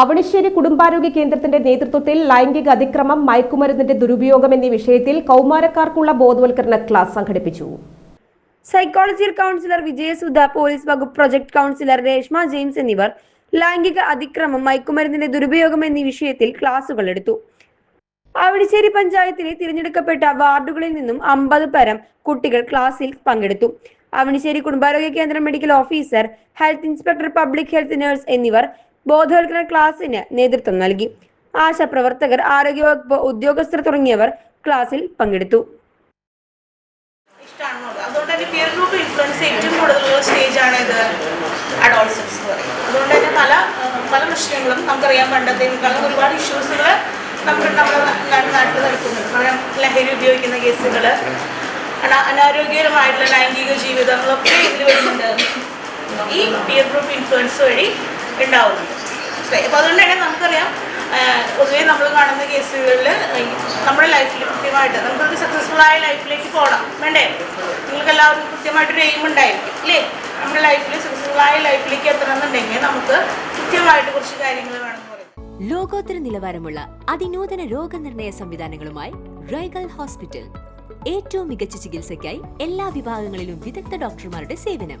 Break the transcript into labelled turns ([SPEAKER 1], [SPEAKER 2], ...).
[SPEAKER 1] അവണിശ്ശേരി കുടുംബാരോഗ്യ കേന്ദ്രത്തിന്റെ നേതൃത്വത്തിൽ ലൈംഗിക അതിക്രമം മയക്കുമരുന്നിന്റെ ദുരുപയോഗം എന്നീ വിഷയത്തിൽ കൗമാരക്കാർക്കുള്ള ബോധവൽക്കരണ ക്ലാസ് സംഘടിപ്പിച്ചു.
[SPEAKER 2] സൈക്കോളജിയൽ കൗൺസിലർ വിജയസുധ പോലീസ് വകുപ്പ് പ്രൊജക്ട് കൗൺസിലർ രേഷ്മ ജെയിംസ് എന്നിവർ ലൈംഗിക അതിക്രമം മയക്കുമരുന്നിന്റെ ദുരുപയോഗം എന്നീ വിഷയത്തിൽ ക്ലാസുകൾ എടുത്തു. അവിടിശ്ശേരി പഞ്ചായത്തിലെ തിരഞ്ഞെടുക്കപ്പെട്ട വാർഡുകളിൽ നിന്നും അമ്പത് പരം കുട്ടികൾ ക്ലാസ്സിൽ പങ്കെടുത്തു. അവണിശ്ശേരി കുടുംബാരോഗ്യ കേന്ദ്രം medical officer health inspector public health nurse എന്നിവർ ബോധവൽക്കരണ ക്ലാസ്സിന് നേതൃത്വം നൽകി. ആശാപ്രവർത്തകർ ആരോഗ്യവകുപ്പ് ഉദ്യോഗസ്ഥർ തുടങ്ങിയവർ ക്ലാസ്സിൽ പങ്കെടുത്തു.
[SPEAKER 3] അതുകൊണ്ട് പിയർ ഗ്രൂപ്പ് ഇത് ഒരുപാട് ലഹരി ഉപയോഗിക്കുന്ന അനാരോഗ്യകരമായിട്ടുള്ള ലൈംഗിക ജീവിതങ്ങളൊക്കെ ഇതിൽ വരുന്നുണ്ട്. ഈ പിയർ ഗ്രൂപ്പ് ഇൻഫ്ലുവൻസ് വഴി ഉണ്ടാവുന്നുണ്ട്. അപ്പോൾ അതുകൊണ്ട് തന്നെ നമുക്കറിയാം പൊതുവെ നമ്മൾ കാണുന്ന കേസുകളിൽ നമ്മുടെ ലൈഫിൽ കൃത്യമായിട്ട് നമുക്കൊരു സക്സസ്ഫുൾ ആയ ലൈഫിലേക്ക് പോകണം വേണ്ടേ? നിങ്ങൾക്ക് എല്ലാവർക്കും കൃത്യമായിട്ടൊരു എയിം ഉണ്ടായിരിക്കും അല്ലേ നമ്മുടെ ലൈഫിൽ സക്സസ്ഫുൾ ആയ ലൈഫിലേക്ക് എത്തണം എന്നുണ്ടെങ്കിൽ നമുക്ക് കൃത്യമായിട്ട് കുറച്ച് കാര്യങ്ങൾ വേണം
[SPEAKER 4] ലോകോത്തര നിലവാരമുള്ള അതിനൂതന രോഗനിർണയ സംവിധാനങ്ങളുമായി റൈഗൽ ഹോസ്പിറ്റൽ ഏറ്റവും മികച്ച ചികിത്സയ്ക്കായി എല്ലാ വിഭാഗങ്ങളിലും വിദഗ്ധ ഡോക്ടർമാരുടെ സേവനം.